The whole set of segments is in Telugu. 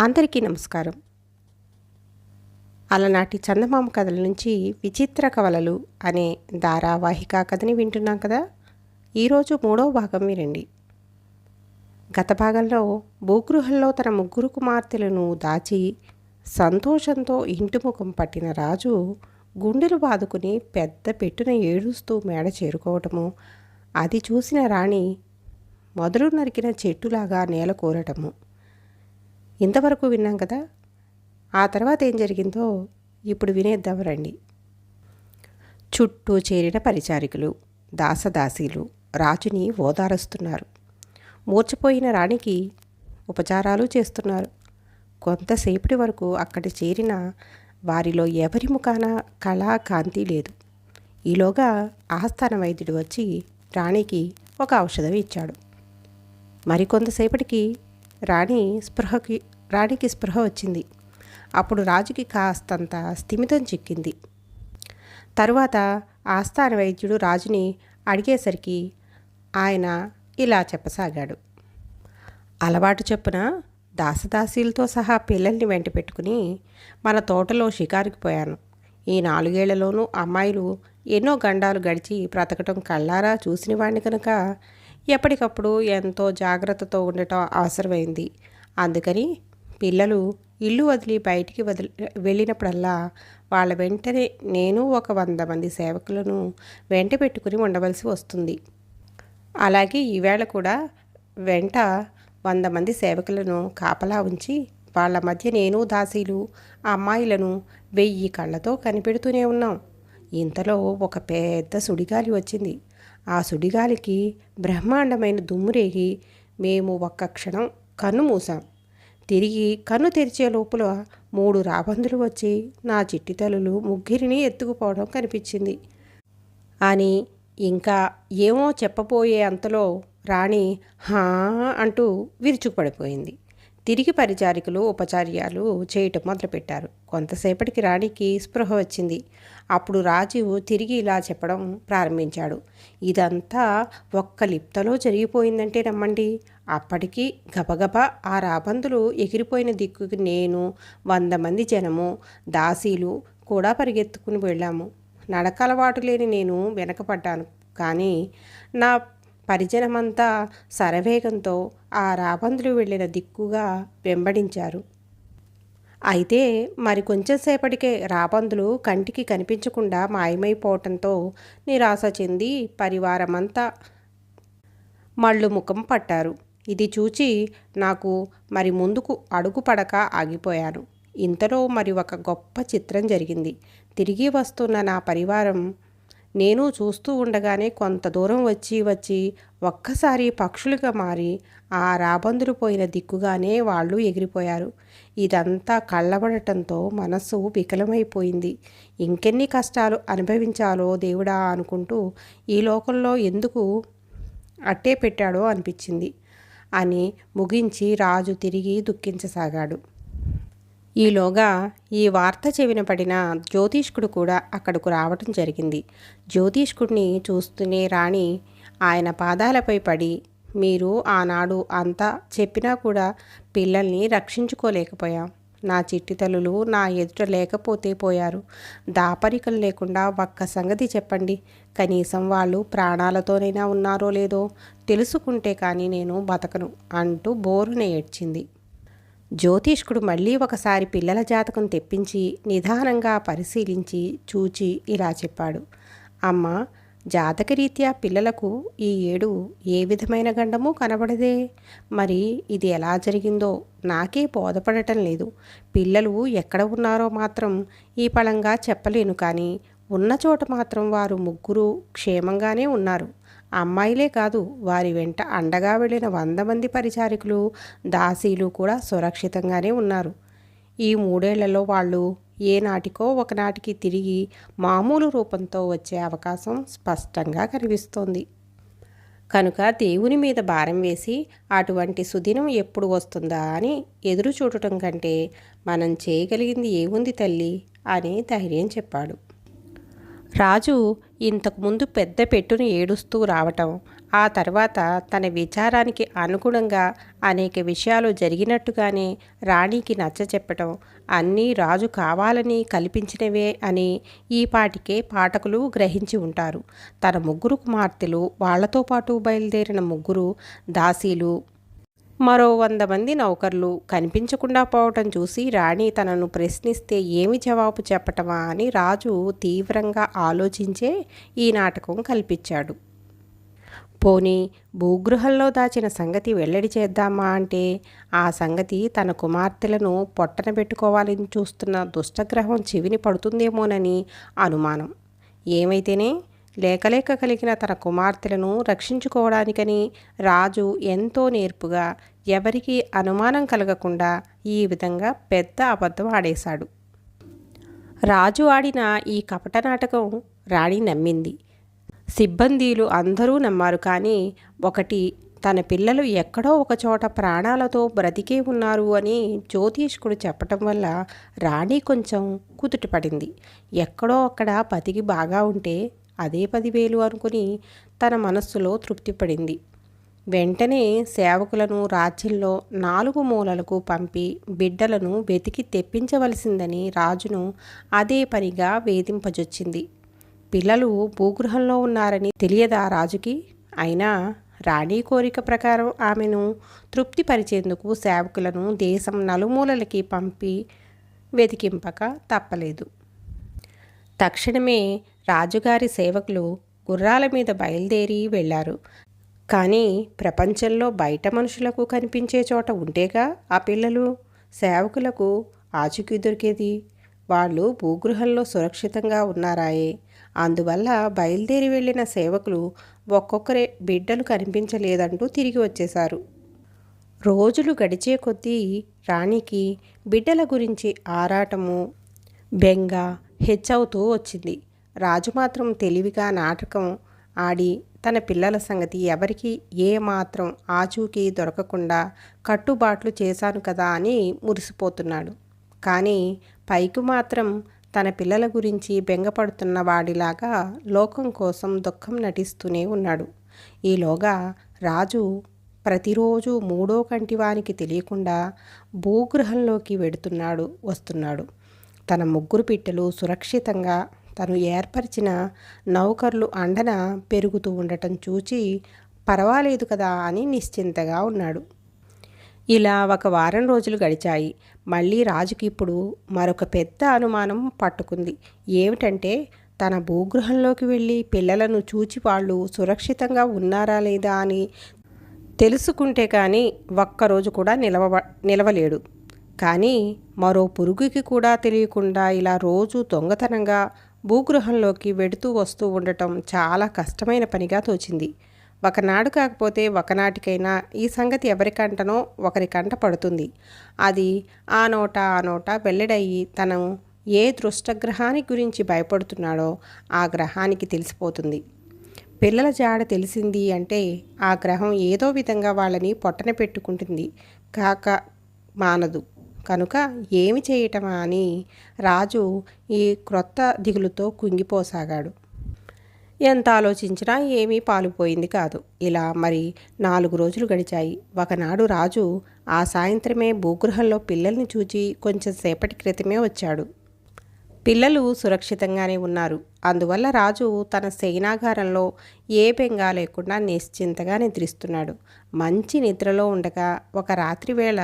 అందరికీ నమస్కారం. అలనాటి చందమామ కథల నుంచి విచిత్ర కవలలు అనే ధారావాహిక కథని వింటున్నాం కదా? ఈరోజు మూడో భాగం వినండి. గత భాగంలో భూగృహంలో తన ముగ్గురు కుమార్తెలను దాచి సంతోషంతో ఇంటి ముఖం పట్టిన రాజు గుండెలు బాదుకుని పెద్ద పెట్టున ఏడుస్తూ మేడ చేరుకోవటము అది చూసిన రాణి మొదలు నరికిన చెట్టులాగా నేల కోరటము. ఇంతవరకు విన్నాం కదా. ఆ తర్వాత ఏం జరిగిందో ఇప్పుడు వినేద్దాం రండి. చుట్టూ చేరిన పరిచారికులు దాసదాసీలు రాజుని ఓదారుస్తున్నారు. మూర్చపోయిన రాణికి ఉపచారాలు చేస్తున్నారు. కొంతసేపటి వరకు అక్కడ చేరిన వారిలో ఎవరి ముఖాన కళా కాంతి లేదు. ఈలోగా ఆస్థాన వైద్యుడు వచ్చి రాణికి ఒక ఔషధం ఇచ్చాడు. మరికొంతసేపటికి రాణి స్పృహకి రాణికి స్పృహ వచ్చింది. అప్పుడు రాజుకి కాస్తంత స్థిమితం చిక్కింది. తరువాత ఆస్థాన వైద్యుడు రాజుని అడిగేసరికి ఆయన ఇలా చెప్పసాగాడు. అలవాటు చొప్పున దాసదాసీలతో సహా పిల్లల్ని వెంట పెట్టుకుని మన తోటలో షికారుకి పోయాను. ఈ నాలుగేళ్ళలోనూ అమ్మాయిలు ఎన్నో గండాలు గడిచి బ్రతకటం కళ్ళారా చూసిన వాడిని కనుక ఎప్పటికప్పుడు ఎంతో జాగ్రత్తతో ఉండటం అవసరమైంది. అందుకని పిల్లలు ఇల్లు వదిలి బయటికి వదిలి వెళ్ళినప్పుడల్లా వాళ్ళ వెంటనే నేను ఒక వంద మంది సేవకులను వెంట పెట్టుకుని ఉండవలసి వస్తుంది. అలాగే ఈవేళ కూడా వెంట వంద మంది సేవకులను కాపలా ఉంచి వాళ్ళ మధ్య నేను దాసీలు అమ్మాయిలను వెయ్యి కళ్ళతో కనిపెడుతూనే ఉన్నాం. ఇంతలో ఒక పెద్ద సుడిగాలి వచ్చింది. ఆ సుడిగాలికి బ్రహ్మాండమైన దుమ్మురేగి మేము ఒక్క క్షణం కన్ను మూసాం. తిరిగి కన్ను తెరిచే లోపల మూడు రాబందులు వచ్చి నా చిట్టి తలలు ముగ్గురిని ఎత్తుకుపోవడం కనిపించింది. అని ఇంకా ఏమో చెప్పబోయే అంతలో రాణి హా అంటూ విరుచుకుపడిపోయింది. తిరిగి పరిచారికలు ఉపచార్యాలు చేయటం మొదలుపెట్టారు. కొంతసేపటికి రాణికి స్పృహ వచ్చింది. అప్పుడు రాజీవ్ తిరిగి ఇలా చెప్పడం ప్రారంభించాడు. ఇదంతా ఒక్క లిప్తలో జరిగిపోయిందంటే నమ్మండి. అప్పటికీ గబగబా ఆ రాబందులు ఎగిరిపోయిన దిక్కుకి నేను వంద మంది జనము దాసీలు కూడా పరిగెత్తుకుని వెళ్ళాము. నడక అలవాటు లేని నేను వెనకపడ్డాను. కానీ నా పరిజనమంతా శరవేగంతో ఆ రాబందులు వెళ్ళిన దిక్కుగా వెంబడించారు. అయితే మరి కొంచెం సేపటికే రాబందులు కంటికి కనిపించకుండా మాయమైపోవటంతో నిరాశ చెంది పరివారమంతా మళ్ళు ముఖం పట్టారు. ఇది చూచి నాకు మరి ముందుకు అడుగు పడక ఆగిపోయాను. ఇంతలో మరి ఒక గొప్ప చిత్రం జరిగింది. తిరిగి వస్తున్న నా పరివారం నేను చూస్తూ ఉండగానే కొంత దూరం వచ్చి వచ్చి ఒక్కసారి పక్షులుగా మారి ఆ రాబందులు పోయిన దిక్కుగానే వాళ్ళు ఎగిరిపోయారు. ఇదంతా కళ్ళబడటంతో మనస్సు వికలమైపోయింది. ఇంకెన్ని కష్టాలు అనుభవించాలో దేవుడా అనుకుంటూ ఈ లోకంలో ఎందుకు అట్టే పెట్టాడో అనిపించింది అని ముగించి రాజు తిరిగి దుఃఖించసాగాడు. ఈలోగా ఈ వార్త చెవిన పడిన జ్యోతిష్కుడు కూడా అక్కడకు రావటం జరిగింది. జ్యోతిష్కుడిని చూస్తూనే రాణి ఆయన పాదాలపై పడి మీరు ఆనాడు అంతా చెప్పినా కూడా పిల్లల్ని రక్షించుకోలేకపోయాం. నా చిట్టి తల్లులు నా ఎదుట లేకపోతే పోయారు. దాపరికలు లేకుండా ఒక్క సంగతి చెప్పండి. కనీసం వాళ్ళు ప్రాణాలతోనైనా ఉన్నారో లేదో తెలుసుకుంటే కానీ నేను బతకను అంటూ బోరున ఏడ్చింది. జ్యోతిష్కుడు మళ్ళీ ఒకసారి పిల్లల జాతకం తెప్పించి నిదానంగా పరిశీలించి చూచి ఇలా చెప్పాడు. అమ్మ జాతకరీత్యా పిల్లలకు ఈ ఏడు ఏ విధమైన గండము కనబడదే? మరి ఇది ఎలా జరిగిందో? నాకే బోధపడటం లేదు. పిల్లలు ఎక్కడ ఉన్నారో మాత్రం ఈ పళంగా చెప్పలేను కానీ ఉన్న చోట మాత్రం వారు ముగ్గురు క్షేమంగానే ఉన్నారు. అమ్మాయిలే కాదు వారి వెంట అండగా వెళ్ళిన వంద మంది పరిచారికులు దాసీలు కూడా సురక్షితంగానే ఉన్నారు. ఈ మూడేళ్ళలో వాళ్ళు ఏనాటికో ఒకనాటికి తిరిగి మామూలు రూపంతో వచ్చే అవకాశం స్పష్టంగా కనిపిస్తోంది. కనుక దేవుని మీద భారం వేసి అటువంటి సుదినం ఎప్పుడు వస్తుందా అని ఎదురు చూడటం కంటే మనం చేయగలిగింది ఏముంది తల్లి? అని ధైర్యం చెప్పాడు. రాజు ఇంతకుముందు పెద్ద పెట్టును ఏడుస్తూ రావటం ఆ తర్వాత తన విచారానికి అనుగుణంగా అనేక విషయాలు జరిగినట్టుగానే రాణికి నచ్చ చెప్పటం అన్నీ రాజు కావాలని కల్పించినవే అని ఈపాటికే పాఠకులు గ్రహించి ఉంటారు. తన ముగ్గురు కుమార్తెలు వాళ్ళతో పాటు బయలుదేరిన ముగ్గురు దాసీలు మరో వంద మంది నౌకర్లు కనిపించకుండా పోవటం చూసి రాణి తనను ప్రశ్నిస్తే ఏమి జవాబు చెప్పటమా అని రాజు తీవ్రంగా ఆలోచించే ఈ నాటకం కల్పించాడు. పోనీ భూగృహంలో దాచిన సంగతి వెల్లడి చేద్దామా అంటే ఆ సంగతి తన కుమార్తెలను పొట్టన పెట్టుకోవాలని చూస్తున్న దుష్టగ్రహం చెవిని పడుతుందేమోనని అనుమానం. ఏమైతేనే లేకలేక కలిగిన తన కుమార్తెలను రక్షించుకోవడానికని రాజు ఎంతో నేర్పుగా ఎవరికి అనుమానం కలగకుండా ఈ విధంగా పెద్ద అబద్ధం ఆడేశాడు. రాజు ఆడిన ఈ కపట నాటకం రాణి నమ్మింది. సిబ్బందీలు అందరూ నమ్మారు కానీ ఒకటి తన పిల్లలు ఎక్కడో ఒకచోట ప్రాణాలతో బ్రతికే ఉన్నారు అని జ్యోతిష్కుడు చెప్పటం వల్ల రాణి కొంచెం కుదుటపడింది. ఎక్కడో అక్కడ బతికి బాగా ఉంటే అదే పదివేలు అనుకుని తన మనస్సులో తృప్తిపడింది. వెంటనే సేవకులను రాజ్యంలో నాలుగు మూలలకు పంపి బిడ్డలను వెతికి తెప్పించవలసిందని రాజును అదే పనిగా వేధింపజొచ్చింది. పిల్లలు భూగృహంలో ఉన్నారని తెలియదా రాజుకి? అయినా రాణి కోరిక ప్రకారం ఆమెను తృప్తిపరిచేందుకు సేవకులను దేశం నలుమూలలకి పంపి వెతికింపక తప్పలేదు. తక్షణమే రాజుగారి సేవకులు గుర్రాల మీద బయలుదేరి వెళ్ళారు. కానీ ప్రపంచంలో బయట మనుషులకు కనిపించే చోట ఉంటేగా ఆ పిల్లలు సేవకులకు ఆచూకీ దొరికేది. వాళ్ళు భూగృహంలో సురక్షితంగా ఉన్నారాయే. అందువల్ల బయలుదేరి వెళ్ళిన సేవకులు ఒక్కొక్కరే బిడ్డలు కనిపించలేదంటూ తిరిగి వచ్చేశారు. రోజులు గడిచే కొద్దీ రాణికి బిడ్డల గురించి ఆరాటము బెంగ హెచ్చవుతూ వచ్చింది. రాజు మాత్రం తెలివిగా నాటకం ఆడి తన పిల్లల సంగతి ఎవరికి ఏ మాత్రం ఆచూకీ దొరకకుండా కట్టుబాట్లు చేశాను కదా అని మురిసిపోతున్నాడు. కానీ పైకి మాత్రం తన పిల్లల గురించి బెంగపడుతున్న వాడిలాగా లోకం కోసం దుఃఖం నటిస్తూనే ఉన్నాడు. ఈలోగా రాజు ప్రతిరోజు మూడో కంటివానికి తెలియకుండా భూగృహంలోకి వెడుతున్నాడు వస్తున్నాడు. తన ముగ్గురు పిట్టలు సురక్షితంగా తను ఏర్పరిచిన నౌకర్లు అండన పెరుగుతూ ఉండటం చూచి పర్వాలేదు కదా అని నిశ్చింతగా ఉన్నాడు. ఇలా ఒక వారం రోజులు గడిచాయి. మళ్ళీ రాజుకి ఇప్పుడు మరొక పెద్ద అనుమానం పట్టుకుంది. ఏమిటంటే తన భూగృహంలోకి వెళ్ళి పిల్లలను చూచి వాళ్ళు సురక్షితంగా ఉన్నారా లేదా అని తెలుసుకుంటే కానీ ఒక్కరోజు కూడా నిలవ నిలవలేడు. కానీ మరో పురుగుకి కూడా తెలియకుండా ఇలా రోజు దొంగతనంగా భూగృహంలోకి వెడుతూ వస్తూ ఉండటం చాలా కష్టమైన పనిగా తోచింది. ఒకనాడు కాకపోతే ఒకనాటికైనా ఈ సంగతి ఎవరికంటనో ఒకరి కంట పడుతుంది. అది ఆ నోట ఆ నోట వెల్లడయ్యి తను ఏ దృష్టగ్రహాని గురించి భయపడుతున్నాడో ఆ గ్రహానికి తెలిసిపోతుంది. పిల్లల జాడ తెలిసింది అంటే ఆ గ్రహం ఏదో విధంగా వాళ్ళని పొట్టన పెట్టుకుంటుంది. కాక మానదు. కనుక ఏమి చేయటమా అని రాజు ఈ క్రొత్త దిగులుతో కుంగిపోసాగాడు. ఎంత ఆలోచించినా ఏమీ పాలుపోయింది కాదు. ఇలా మరి నాలుగు రోజులు గడిచాయి. ఒకనాడు రాజు ఆ సాయంత్రమే భూగృహంలో పిల్లల్ని చూచి కొంచెం సేపటి క్రితమే వచ్చాడు. పిల్లలు సురక్షితంగానే ఉన్నారు. అందువల్ల రాజు తన సేనాగారంలో ఏ బెంగా లేకుండా నిశ్చింతగా నిద్రిస్తున్నాడు. మంచి నిద్రలో ఉండగా ఒక రాత్రి వేళ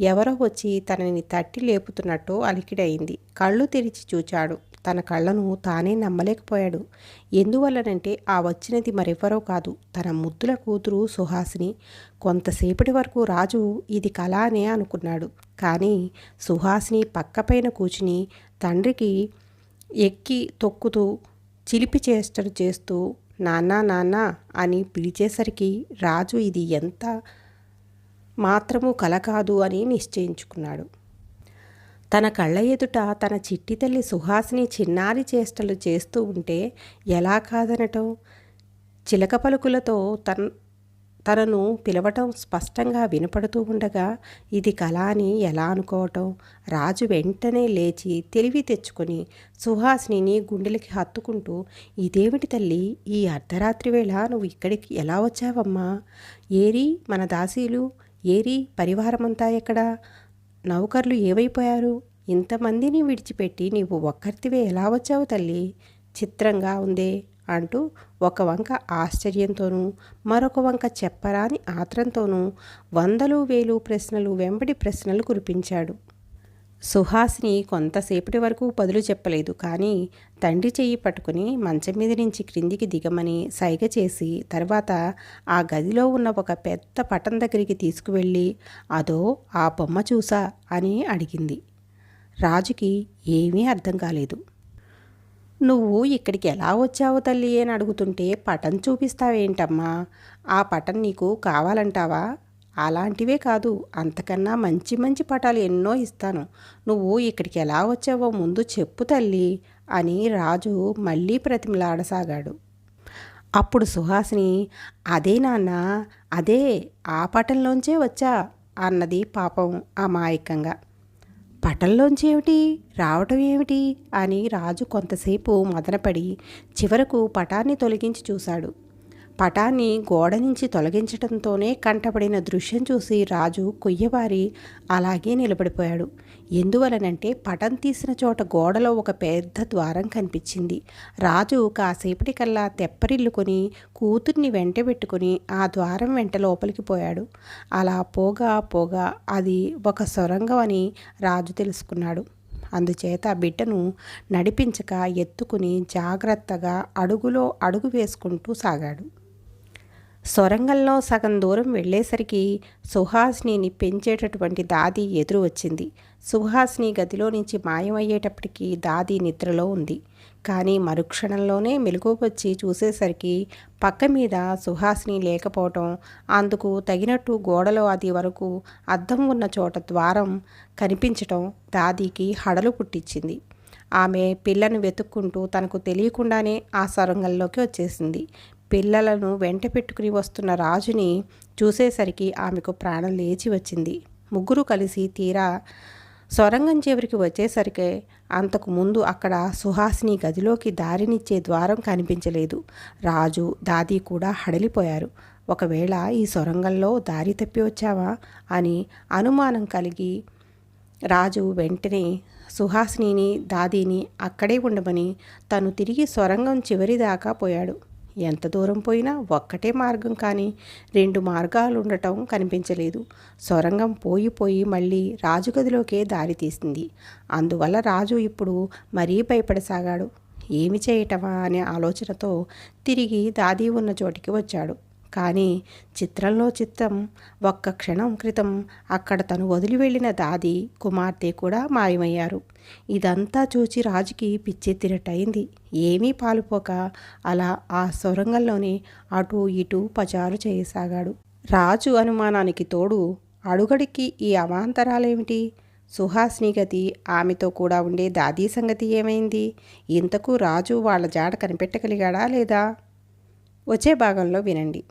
ఎవరో వచ్చి తనని తట్టి లేపుతున్నట్టు అలికిడైంది కళ్ళు తెరిచి చూచాడు. తన కళ్ళను తానే నమ్మలేకపోయాడు. ఎందువల్లనంటే ఆ వచ్చినది మరెవరో కాదు తన ముద్దుల కూతురు సుహాసిని. కొంతసేపటి వరకు రాజు ఇది కళ అనే అనుకున్నాడు. కానీ సుహాసిని పక్కపైన కూర్చుని తండ్రికి ఎక్కి తొక్కుతూ చిలిపి చేష్టలు చేస్తూ నాన్నా నాన్న అని పిలిచేసరికి రాజు ఇది ఎంత మాత్రము కల కాదు అని నిశ్చయించుకున్నాడు. తన కళ్ళ ఎదుట తన చిట్టి తల్లి సుహాసిని చిన్నారి చేష్టలు చేస్తూ ఉంటే ఎలా కాదనటం? చిలక పలుకులతో తన తనను పిలవటం స్పష్టంగా వినపడుతూ ఉండగా ఇది కళ అని ఎలా అనుకోవటం? రాజు వెంటనే లేచి తెలివి తెచ్చుకొని సుహాసిని గుండెలకి హత్తుకుంటూ ఇదేమిటి తల్లి? ఈ అర్ధరాత్రి వేళ నువ్వు ఇక్కడికి ఎలా వచ్చావమ్మా? ఏరి మన దాసీలు? ఏరి పరివారమంతా ఎక్కడా? నౌకర్లు ఏవైపోయారు ఇంతమందిని విడిచిపెట్టి నీవు ఒక్కరితివే ఎలా వచ్చావు తల్లి? చిత్రంగా ఉందే అంటూ ఒక వంక ఆశ్చర్యంతోనూ మరొక వంక చెప్పరాని ఆత్రంతోనూ వందలు వేలు ప్రశ్నలు వెంబడి ప్రశ్నలు కురిపించాడు. సుహాసిని కొంతసేపటి వరకు పదులు చెప్పలేదు. కానీ తండ్రి చెయ్యి పట్టుకుని మంచం మీద నుంచి క్రిందికి దిగమని సైగ చేసి తర్వాత ఆ గదిలో ఉన్న ఒక పెద్ద పటం దగ్గరికి తీసుకువెళ్ళి అదో ఆ బొమ్మ చూసా అని అడిగింది. రాజుకి ఏమీ అర్థం కాలేదు. నువ్వు ఇక్కడికి ఎలా వచ్చావు తల్లి అని అడుగుతుంటే పటం చూపిస్తావేంటమ్మా? ఆ పటం నీకు కావాలంటావా? అలాంటివే కాదు అంతకన్నా మంచి మంచి పటాలు ఎన్నో ఇస్తాను. నువ్వు ఇక్కడికి ఎలా వచ్చావో ముందు చెప్పు తల్లి అని రాజు మళ్ళీ ప్రతిమలాడసాగాడు. అప్పుడు సుహాసిని అదే నాన్న అదే ఆ పటంలోంచే వచ్చా అన్నది పాపం అమాయకంగా. పటంలోంచి ఏమిటి? రావటం ఏమిటి? అని రాజు కొంతసేపు మదనపడి చివరకు పటాన్ని తొలగించి చూశాడు. పటాన్ని గోడ నుంచి తొలగించడంతోనే కంటపడిన దృశ్యం చూసి రాజు కొయ్యవారి అలాగే నిలబడిపోయాడు. ఎందువలనంటే పటం తీసిన చోట గోడలో ఒక పెద్ద ద్వారం కనిపించింది. రాజు కాసేపటికల్లా తెప్పరిల్లుకొని కూతుర్ని వెంట పెట్టుకుని ఆ ద్వారం వెంట లోపలికి పోయాడు. అలా పోగా పోగా అది ఒక సొరంగం అని రాజు తెలుసుకున్నాడు. అందుచేత బిడ్డను నడిపించక ఎత్తుకుని జాగ్రత్తగా అడుగులో అడుగు వేసుకుంటూ సాగాడు. సొరంగంలో సగం దూరం వెళ్ళేసరికి సుహాస్నిని పెంచేటటువంటి దాది ఎదురు వచ్చింది. సుహాస్ని గదిలో నుంచి మాయమయ్యేటప్పటికీ దాది నిద్రలో ఉంది. కానీ మరుక్షణంలోనే మెలుగువచ్చి చూసేసరికి పక్క మీద సుహాస్ని లేకపోవటం అందుకు తగినట్టు గోడలో అది వరకు అద్దం ఉన్న చోట ద్వారం కనిపించటం దాదీకి హడలు పుట్టించింది. ఆమె పిల్లను వెతుక్కుంటూ తనకు తెలియకుండానే ఆ సొరంగంలోకి వచ్చేసింది. పిల్లలను వెంట పెట్టుకుని వస్తున్న రాజుని చూసేసరికి ఆమెకు ప్రాణం లేచి వచ్చింది. ముగ్గురు కలిసి తీరా సొరంగం చివరికి వచ్చేసరికి అంతకు ముందు అక్కడ సుహాసిని గదిలోకి దారినిచ్చే ద్వారం కనిపించలేదు. రాజు దాది కూడా హడలిపోయారు. ఒకవేళ ఈ సొరంగంలో దారి తప్పి వచ్చావా అని అనుమానం కలిగి రాజు వెంటనే సుహాసిని దాదీని అక్కడే ఉండమని తను తిరిగి సొరంగం చివరి దాకా పోయాడు. ఎంత దూరం పోయినా ఒక్కటే మార్గం కానీ రెండు మార్గాలు ఉండటం కనిపించలేదు. సొరంగం పోయి పోయి మళ్ళీ రాజుగదిలోకే దారి తీసింది. అందువల్ల రాజు ఇప్పుడు మరీ భయపడసాగాడు. ఏమి చేయటమా అనే ఆలోచనతో తిరిగి దాది ఉన్న చోటికి వచ్చాడు. కానీ చిత్రంలో చిత్తం ఒక్క క్షణం క్రితం అక్కడ తను వదిలి వెళ్ళిన దాది కుమార్తె కూడా మాయమయ్యారు. ఇదంతా చూచి రాజుకి పిచ్చెత్తినట్టయింది. ఏమీ పాలుపోక అలా ఆ సొరంగంలోనే అటు ఇటు పచారు చేయసాగాడు. రాజు అనుమానానికి తోడు అడుగడికి ఈ అవాంతరాలేమిటి? సుహాస్ని గతి ఆమెతో కూడా ఉండే దాదీ సంగతి ఏమైంది? ఇంతకు రాజు వాళ్ళ జాడ కనిపెట్టగలిగాడా లేదా? వచ్చే భాగంలో వినండి.